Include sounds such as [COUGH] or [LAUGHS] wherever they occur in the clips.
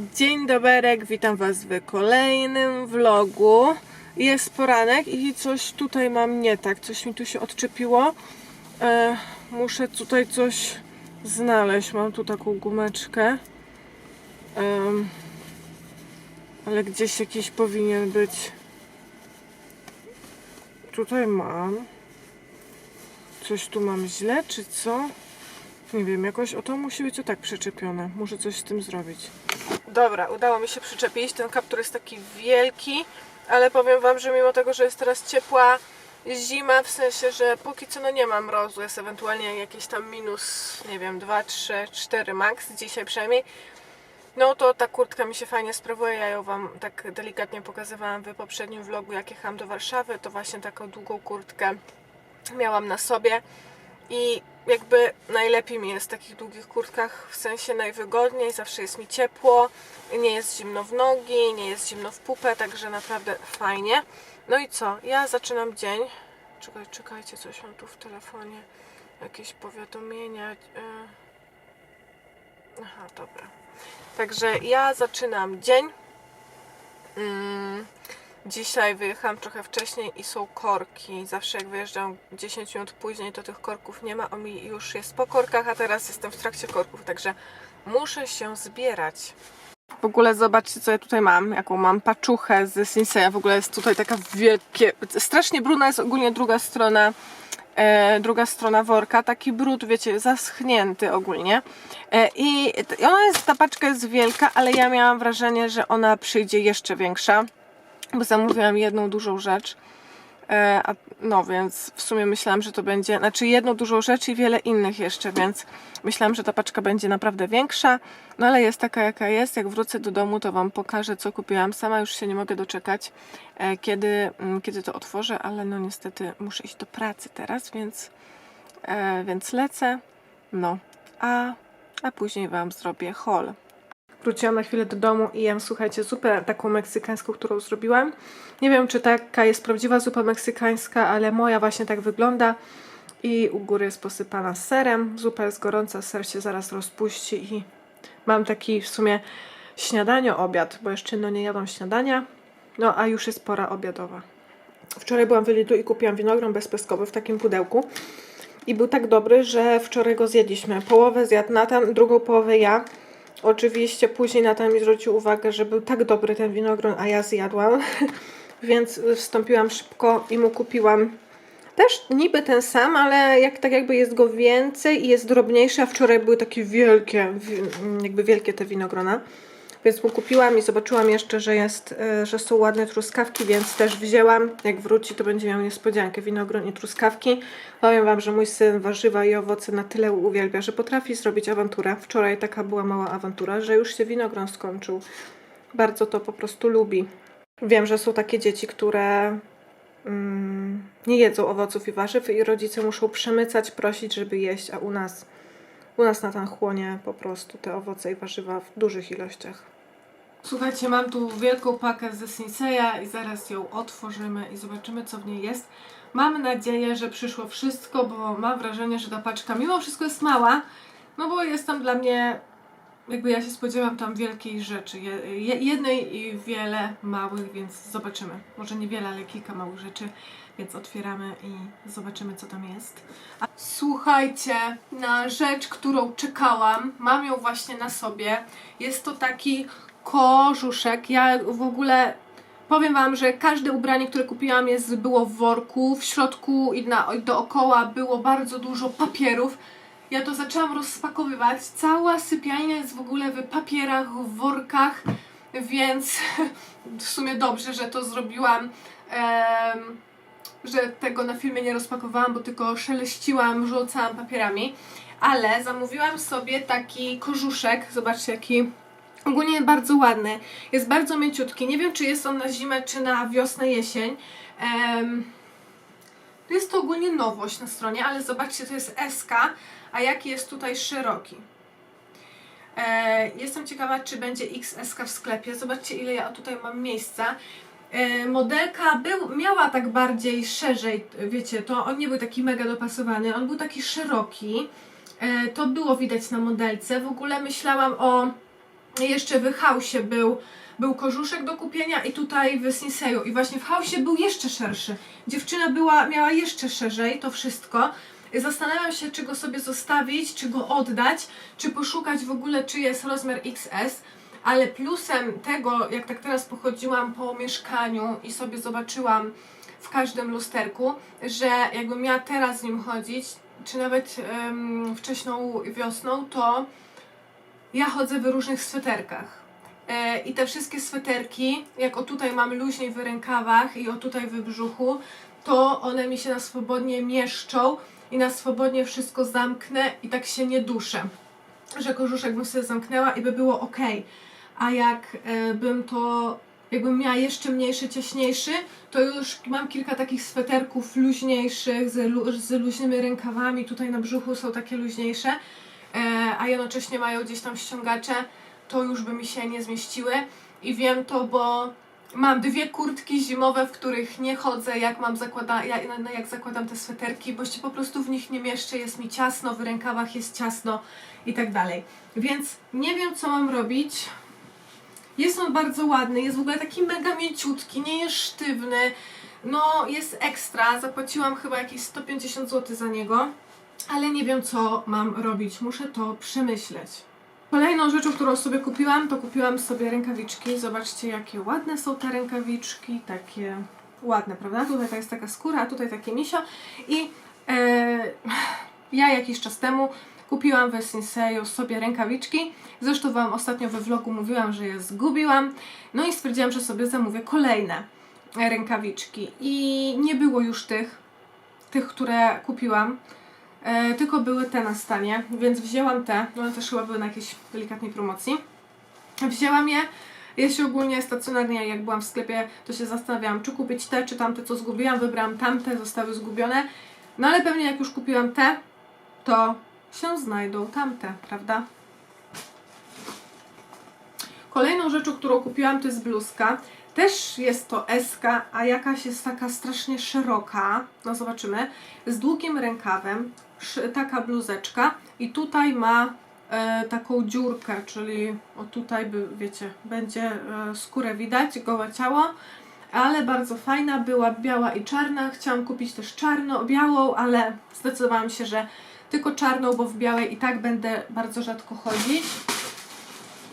Dzień doberek, witam Was w kolejnym vlogu. Jest poranek i coś tutaj mam nie tak, coś mi tu się odczepiło. E, muszę tutaj coś znaleźć. Mam tu taką gumeczkę. Em, ale gdzieś jakiś powinien być. Tutaj mam. Coś tu mam źle, czy co? Nie wiem, jakoś o to musi być o tak przyczepione. Muszę coś z tym zrobić. Dobra, udało mi się przyczepić. Ten kaptur jest taki wielki, ale powiem Wam, że mimo tego, że jest teraz ciepła zima, w sensie, że póki co no nie ma mrozu, jest ewentualnie jakieś tam minus, nie wiem, 2, 3, 4 max, dzisiaj przynajmniej, no to ta kurtka mi się fajnie sprawuje. Ja ją Wam tak delikatnie pokazywałam w poprzednim vlogu, jak jechałam do Warszawy, to właśnie taką długą kurtkę miałam na sobie i jakby najlepiej mi jest w takich długich kurtkach, w sensie najwygodniej, zawsze jest mi ciepło, nie jest zimno w nogi, nie jest zimno w pupę, także naprawdę fajnie. No i co? Ja zaczynam dzień. Czekaj, czekajcie, coś mam tu w telefonie. Jakieś powiadomienia. e. Aha, dobra. Także ja zaczynam dzień. Mm, Dzisiaj wyjechałam trochę wcześniej i są korki. Zawsze jak wyjeżdżam 10 minut później, to tych korków nie ma. On już jest po korkach, a teraz jestem w trakcie korków, także muszę się zbierać. W ogóle zobaczcie, co ja tutaj mam. Jaką mam paczuchę z Sinseya. W ogóle jest tutaj taka wielkie... Strasznie brudna jest ogólnie druga strona e, druga strona worka, taki brud, wiecie, zaschnięty ogólnie. E, I i ona jest, ta paczka jest wielka, ale ja miałam wrażenie, że ona przyjdzie jeszcze większa bo zamówiłam jedną dużą rzecz. E, a, no więc w sumie myślałam, że to będzie, znaczy jedną dużą rzecz i wiele innych jeszcze, więc myślałam, że ta paczka będzie naprawdę większa, no ale jest taka jaka jest. Jak wrócę do domu, to Wam pokażę, co kupiłam. Sama już się nie mogę doczekać, e, kiedy, mm, kiedy to otworzę, ale no niestety muszę iść do pracy teraz, więc, e, więc lecę. No, a, a później Wam zrobię haul. Wróciłam na chwilę do domu i jem, słuchajcie, zupę taką meksykańską, którą zrobiłam. Nie wiem, czy taka jest prawdziwa zupa meksykańska, ale moja właśnie tak wygląda. I u góry jest posypana serem. Zupa jest gorąca, ser się zaraz rozpuści i mam taki w sumie śniadanie, obiad, bo jeszcze no nie jadłam śniadania. No, a już jest pora obiadowa. Wczoraj byłam w Lidlu i kupiłam winogron bezpeskowy w takim pudełku. I był tak dobry, że wczoraj go zjedliśmy. Połowę zjadł Natan, drugą połowę ja. Oczywiście później Natan mi zwrócił uwagę, że był tak dobry ten winogron, a ja zjadłam. [LAUGHS] Więc wstąpiłam szybko i mu kupiłam też niby ten sam, ale jak, tak jakby jest go więcej i jest drobniejszy, a wczoraj były takie wielkie, wi- jakby wielkie te winogrona. Więc mu kupiłam i zobaczyłam jeszcze, że, jest, e, że są ładne truskawki, więc też wzięłam. Jak wróci, to będzie miał niespodziankę, winogron i truskawki. Powiem Wam, że mój syn warzywa i owoce na tyle uwielbia, że potrafi zrobić awanturę. Wczoraj taka była mała awantura, że już się winogron skończył. Bardzo to po prostu lubi. Wiem, że są takie dzieci, które mm, nie jedzą owoców i warzyw i rodzice muszą przemycać, prosić, żeby jeść, a u nas u nas na chłonie po prostu te owoce i warzywa w dużych ilościach. Słuchajcie, mam tu wielką pakę ze Sinseya i zaraz ją otworzymy i zobaczymy, co w niej jest. Mam nadzieję, że przyszło wszystko, bo mam wrażenie, że ta paczka mimo wszystko jest mała, no bo jest tam dla mnie, jakby ja się spodziewam tam wielkiej rzeczy. Je, je, jednej i wiele małych, więc zobaczymy. Może nie wiele, ale kilka małych rzeczy, więc otwieramy i zobaczymy, co tam jest. Słuchajcie, na rzecz, którą czekałam, mam ją właśnie na sobie. Jest to taki kożuszek. Ja w ogóle powiem Wam, że każde ubranie, które kupiłam jest, było w worku. W środku i na, dookoła było bardzo dużo papierów. Ja to zaczęłam rozpakowywać. Cała sypialnia jest w ogóle w papierach, w workach, więc w sumie dobrze, że to zrobiłam. Em, że tego na filmie nie rozpakowałam, bo tylko szeleściłam, rzucałam papierami. Ale zamówiłam sobie taki kożuszek. Zobaczcie, jaki ogólnie bardzo ładny. Jest bardzo mięciutki. Nie wiem, czy jest on na zimę, czy na wiosnę, jesień. Em, jest to ogólnie nowość na stronie, ale zobaczcie, to jest SK, a jaki jest tutaj szeroki. E, jestem ciekawa, czy będzie XS w sklepie. Zobaczcie, ile ja tutaj mam miejsca. E, modelka był, miała tak bardziej szerzej, wiecie, to on nie był taki mega dopasowany, on był taki szeroki. E, to było widać na modelce. W ogóle myślałam o jeszcze w Hausie był, był kożuszek do kupienia i tutaj w Sinseju. I właśnie w Hausie był jeszcze szerszy. Dziewczyna była, miała jeszcze szerzej to wszystko. Zastanawiam się, czy go sobie zostawić, czy go oddać, czy poszukać w ogóle, czy jest rozmiar XS. Ale plusem tego, jak tak teraz pochodziłam po mieszkaniu i sobie zobaczyłam w każdym lusterku, że jakbym miała teraz z nim chodzić, czy nawet wczesną wiosną, to ja chodzę w różnych sweterkach. E, I te wszystkie sweterki, jak o tutaj mam luźniej w rękawach i o tutaj w brzuchu, to one mi się na swobodnie mieszczą i na swobodnie wszystko zamknę i tak się nie duszę. Że kożuszek bym sobie zamknęła i by było ok. A jak e, bym to, jakbym miała jeszcze mniejszy, cieśniejszy, to już mam kilka takich sweterków luźniejszych, z, lu, z luźnymi rękawami. Tutaj na brzuchu są takie luźniejsze, e, a jednocześnie mają gdzieś tam ściągacze, to już by mi się nie zmieściły. I wiem to, bo mam dwie kurtki zimowe, w których nie chodzę, jak mam zakłada, ja- jak zakładam te sweterki, bo się po prostu w nich nie mieszczę, jest mi ciasno, w rękawach jest ciasno i tak dalej. Więc nie wiem, co mam robić. Jest on bardzo ładny, jest w ogóle taki mega mięciutki, nie jest sztywny. No, jest ekstra. Zapłaciłam chyba jakieś 150 zł za niego, ale nie wiem, co mam robić. Muszę to przemyśleć. Kolejną rzeczą, którą sobie kupiłam, to kupiłam sobie rękawiczki. Zobaczcie, jakie ładne są te rękawiczki. Takie ładne, prawda? Tutaj jest taka skóra, a tutaj takie misio. I e, ja jakiś czas temu kupiłam w Sinseju sobie rękawiczki. Zresztą Wam ostatnio we vlogu mówiłam, że je zgubiłam. No i stwierdziłam, że sobie zamówię kolejne rękawiczki. I nie było już tych, tych, które kupiłam. E, tylko były te na stanie, więc wzięłam te. One też chyba były na jakiejś delikatnej promocji. Wzięłam je. Ja się ogólnie stacjonarnie, jak byłam w sklepie, to się zastanawiałam, czy kupić te, czy tamte, co zgubiłam. Wybrałam tamte, zostały zgubione. No ale pewnie jak już kupiłam te, to się znajdą tamte, prawda? Kolejną rzeczą, którą kupiłam, to jest bluzka. Też jest to SK, a jakaś jest taka strasznie szeroka. No zobaczymy. Z długim rękawem. Taka bluzeczka. I tutaj ma e, taką dziurkę, czyli o tutaj by, wiecie, będzie e, skórę widać, gołe ciało. Ale bardzo fajna, była biała i czarna. Chciałam kupić też czarno, białą, ale zdecydowałam się, że tylko czarną, bo w białej i tak będę bardzo rzadko chodzić.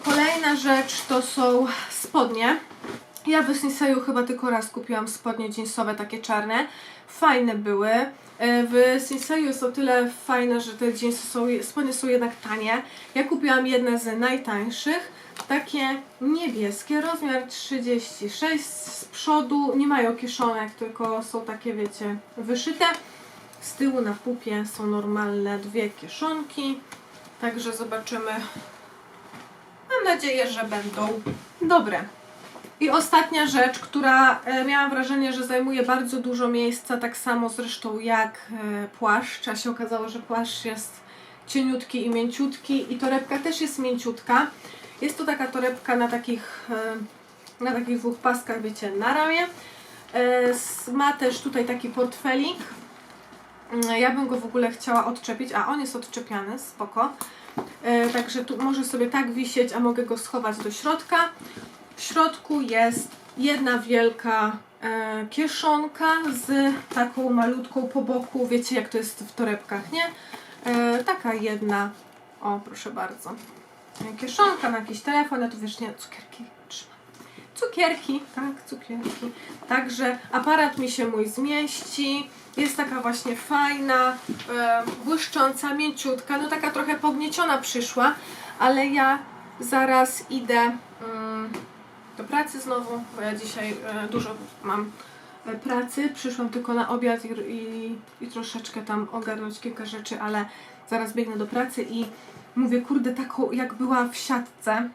Kolejna rzecz to są spodnie. Ja w Sinseju chyba tylko raz kupiłam spodnie jeansowe, takie czarne. Fajne były. E, W Sinseju jest o tyle fajne, że te jeansy są, spodnie są jednak tanie. Ja kupiłam jedne z najtańszych. Takie niebieskie, rozmiar 36 z przodu. Nie mają kieszonek, tylko są takie, wiecie, wyszyte. Z tyłu na pupie są normalne dwie kieszonki. Także zobaczymy. Mam nadzieję, że będą dobre. I ostatnia rzecz, która e, miałam wrażenie, że zajmuje bardzo dużo miejsca, tak samo zresztą jak e, płaszcz, a się okazało, że płaszcz jest cieniutki i mięciutki i torebka też jest mięciutka. Jest to taka torebka na takich, e, na takich dwóch paskach, wiecie, na ramię. Ma też tutaj taki portfelik. Mm, Ja bym go w ogóle chciała odczepić, a on jest odczepiany, spoko. Także tu może sobie tak wisieć, a mogę go schować do środka. W środku jest jedna wielka e, kieszonka z taką malutką po boku, wiecie jak to jest w torebkach, nie? E, taka jedna, o proszę bardzo, E, kieszonka na jakiś telefon, a tu wiesz, nie, cukierki trzymam. Cukierki, tak, cukierki. Także aparat mi się mój zmieści. Jest taka właśnie fajna, e, błyszcząca, mięciutka, no taka trochę pognieciona przyszła, ale ja zaraz idę mm, do pracy znowu, bo ja dzisiaj e, dużo mam e, pracy. Przyszłam tylko na obiad i, i, i troszeczkę tam ogarnąć kilka rzeczy, ale zaraz biegnę do pracy i mówię, kurde, taką jak była w siatce,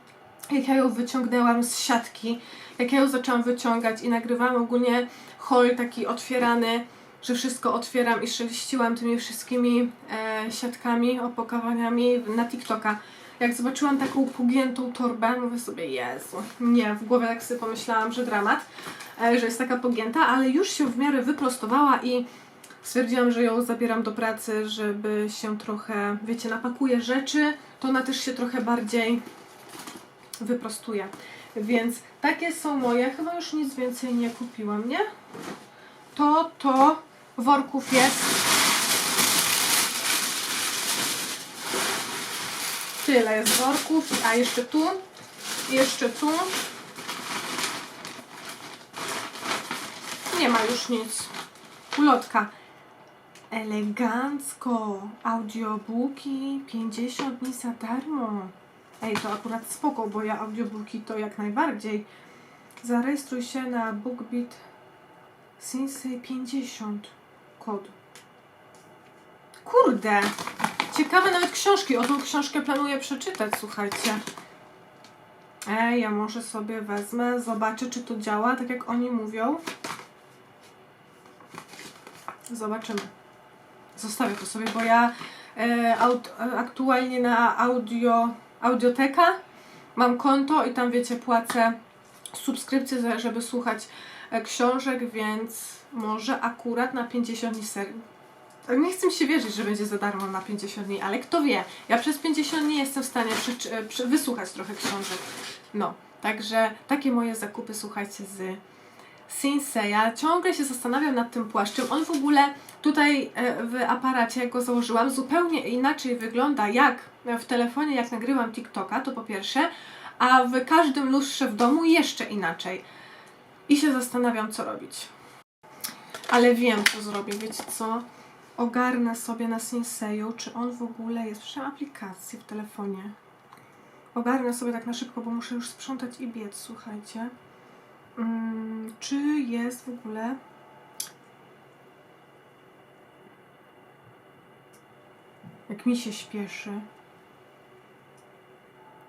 jak ja ją wyciągnęłam z siatki, jak ja ją zaczęłam wyciągać i nagrywałam ogólnie haul taki otwierany, że wszystko otwieram i szeliściłam tymi wszystkimi e, siatkami, opakowaniami na TikToka. Jak zobaczyłam taką pogiętą torbę, mówię sobie, Jezu, nie, w głowie tak sobie pomyślałam, że dramat, e, że jest taka pogięta, ale już się w miarę wyprostowała i stwierdziłam, że ją zabieram do pracy, żeby się trochę, wiecie, napakuję rzeczy, to ona też się trochę bardziej wyprostuję. Więc takie są moje. Chyba już nic więcej nie kupiłam, nie? To, to worków jest. Tyle jest worków, a jeszcze tu, jeszcze tu. Nie ma już nic. Ulotka. Elegancko. Audiobooki 50 dni za darmo. Ej, to akurat spoko, bo ja audiobooki to jak najbardziej. Zarejestruj się na BookBeat Sensei 50 kod. Kurde! Ciekawe nawet książki. O tą książkę planuję przeczytać, słuchajcie. Ej, ja może sobie wezmę, zobaczę czy to działa, tak jak oni mówią. Zobaczymy. Zostawię to sobie, bo ja e, aut, aktualnie na audio, audioteka mam konto i tam wiecie, płacę subskrypcję, żeby słuchać e, książek, więc może akurat na 50 dni serii. Tak, Nie chcę się wierzyć, że będzie za darmo na 50 dni, ale kto wie, ja przez 50 dni jestem w stanie przeczy- e, prze- wysłuchać trochę książek. No, także takie moje zakupy, słuchajcie, z Sinseya. Ciągle się zastanawiam nad tym płaszczem. On w ogóle tutaj e, w aparacie, jak go założyłam, zupełnie inaczej wygląda jak w telefonie, jak nagrywam TikToka, to po pierwsze, a w każdym lustrze w domu jeszcze inaczej. I się zastanawiam, co robić. Ale wiem, co zrobię. Wiecie co? Ogarnę sobie na Sinseyu, czy on w ogóle jest. Mam aplikację w telefonie. Ogarnę sobie tak na szybko, bo muszę już sprzątać i biec, słuchajcie. Mm, czy jest w ogóle. Jak mi się śpieszy.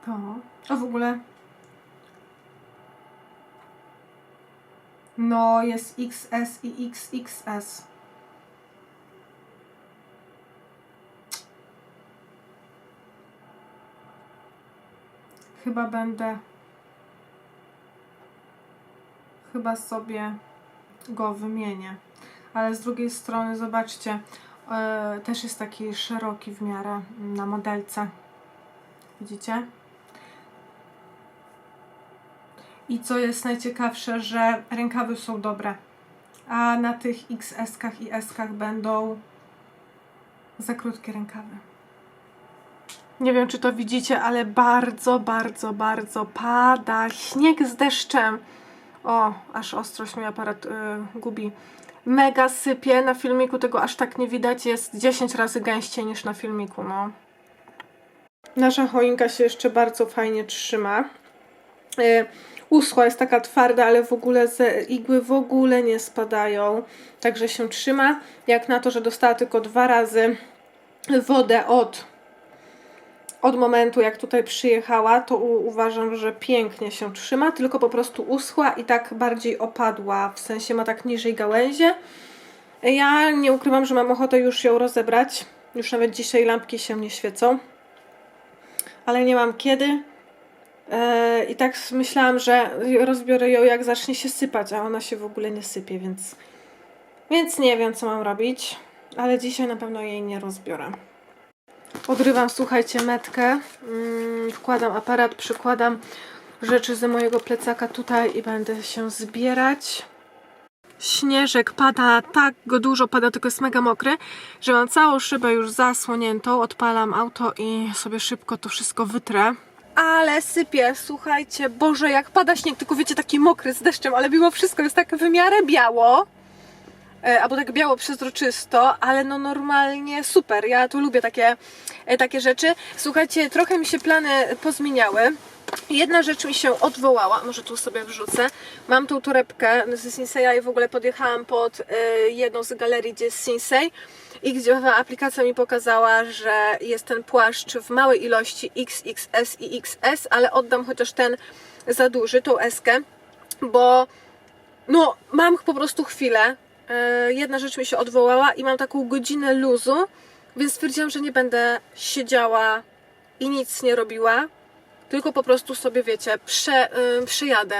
To. A w ogóle. No, jest XS i XXS. Chyba będę. Chyba sobie go wymienię. Ale z drugiej strony, zobaczcie, e, też jest taki szeroki w miarę na modelce. Widzicie? I co jest najciekawsze, że rękawy są dobre. A na tych XS-kach i S-kach będą za krótkie rękawy. Nie wiem, czy to widzicie, ale bardzo, bardzo, bardzo pada śnieg z deszczem. O, aż ostrość mi aparat y, gubi. Mega sypie. Na filmiku tego aż tak nie widać. Jest 10 razy gęściej niż na filmiku, no. Nasza choinka się jeszcze bardzo fajnie trzyma. Y, uschła, jest taka twarda, ale w ogóle ze igły w ogóle nie spadają. Także się trzyma. Jak na to, że dostała tylko dwa razy wodę od od momentu, jak tutaj przyjechała, to uważam, że pięknie się trzyma, tylko po prostu uschła i tak bardziej opadła, w sensie ma tak niżej gałęzie. Ja nie ukrywam, że mam ochotę już ją rozebrać. Już nawet dzisiaj lampki się nie świecą. Ale nie mam kiedy. E, I tak myślałam, że rozbiorę ją jak zacznie się sypać, a ona się w ogóle nie sypie, więc, więc nie wiem co mam robić. Ale dzisiaj na pewno jej nie rozbiorę. Odrywam, słuchajcie, metkę. Mm, wkładam aparat, przykładam rzeczy ze mojego plecaka tutaj i będę się zbierać. Śnieżek pada, tak go dużo pada, tylko jest mega mokry, że mam całą szybę już zasłoniętą. Odpalam auto i sobie szybko to wszystko wytrę. Ale sypie, słuchajcie, Boże, jak pada śnieg, tylko wiecie, taki mokry z deszczem, ale mimo wszystko jest tak w miarę biało. E, albo tak biało przezroczysto, ale no normalnie super. Ja tu lubię takie, e, takie rzeczy. Słuchajcie, trochę mi się plany pozmieniały. Jedna rzecz mi się odwołała, może tu sobie wrzucę. Mam tą torebkę z Sinseya i w ogóle podjechałam pod e, jedną z galerii, gdzie jest Sinsei i gdzie aplikacja mi pokazała, że jest ten płaszcz w małej ilości XXS i XS, ale oddam chociaż ten za duży, tą eskę, bo no mam po prostu chwilę, jedna rzecz mi się odwołała i mam taką godzinę luzu, więc stwierdziłam, że nie będę siedziała i nic nie robiła, tylko po prostu sobie, wiecie, prze,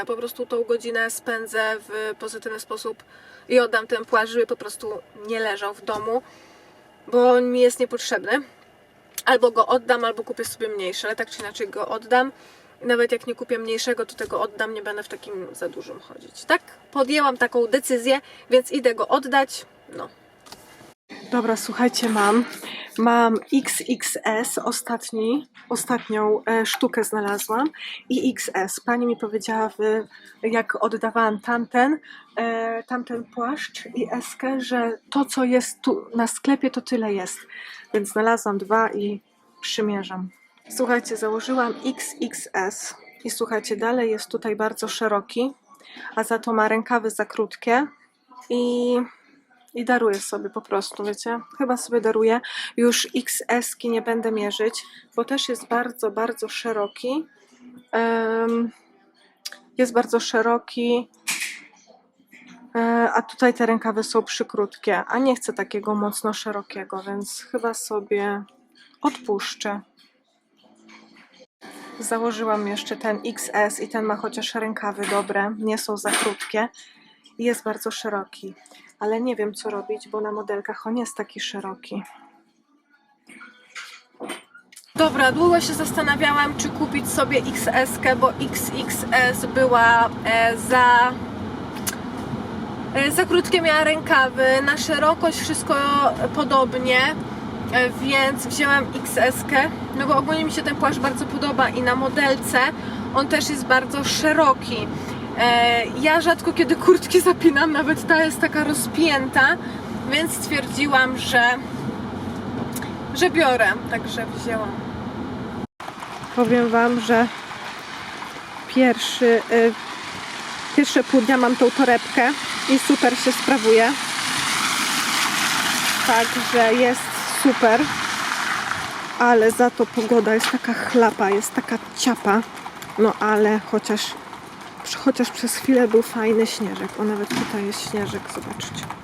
y, po prostu tą godzinę spędzę w pozytywny sposób i oddam ten płaszcz, żeby po prostu nie leżał w domu, bo on mi jest niepotrzebny. Albo go oddam, albo kupię sobie mniejszy, ale tak czy inaczej go oddam nawet jak nie kupię mniejszego, to tego oddam, nie będę w takim za dużym chodzić. Tak? Podjęłam taką decyzję, więc idę go oddać. No. Dobra, słuchajcie, mam. Mam XXS, ostatni, ostatnią e, sztukę znalazłam i XS. Pani mi powiedziała, w, jak oddawałam tamten, e, tamten płaszcz i eskę, że to, co jest tu na sklepie, to tyle jest. Więc znalazłam dwa i przymierzam. Słuchajcie, założyłam XXS i słuchajcie, dalej jest tutaj bardzo szeroki, a za to ma rękawy za krótkie i i daruję sobie po prostu, wiecie? Chyba sobie daruję. Już XS-ki nie będę mierzyć, bo też jest bardzo, bardzo szeroki. Em, jest bardzo szeroki, e, a tutaj te rękawy są przykrótkie, a nie chcę takiego mocno szerokiego, więc chyba sobie odpuszczę. Założyłam jeszcze ten XS i ten ma chociaż rękawy dobre, nie są za krótkie i jest bardzo szeroki ale nie wiem co robić, bo na modelkach on jest taki szeroki. Dobra, długo się zastanawiałam, czy kupić sobie XS, bo XXS była e, za. E, za krótkie miała rękawy, na szerokość wszystko podobnie, więc wzięłam XS, no bo ogólnie mi się ten płaszcz bardzo podoba i na modelce on też jest bardzo szeroki. E, ja rzadko kiedy kurtki zapinam, nawet ta jest taka rozpięta, więc stwierdziłam, że, że biorę, także wzięłam. Powiem Wam, że pierwszy, y, pierwsze pół dnia mam tą torebkę i super się sprawuje. Także jest super. Ale za to pogoda jest taka chlapa, jest taka ciapa. No ale chociaż chociaż przez chwilę był fajny śnieżek. O, nawet tutaj jest śnieżek, zobaczcie.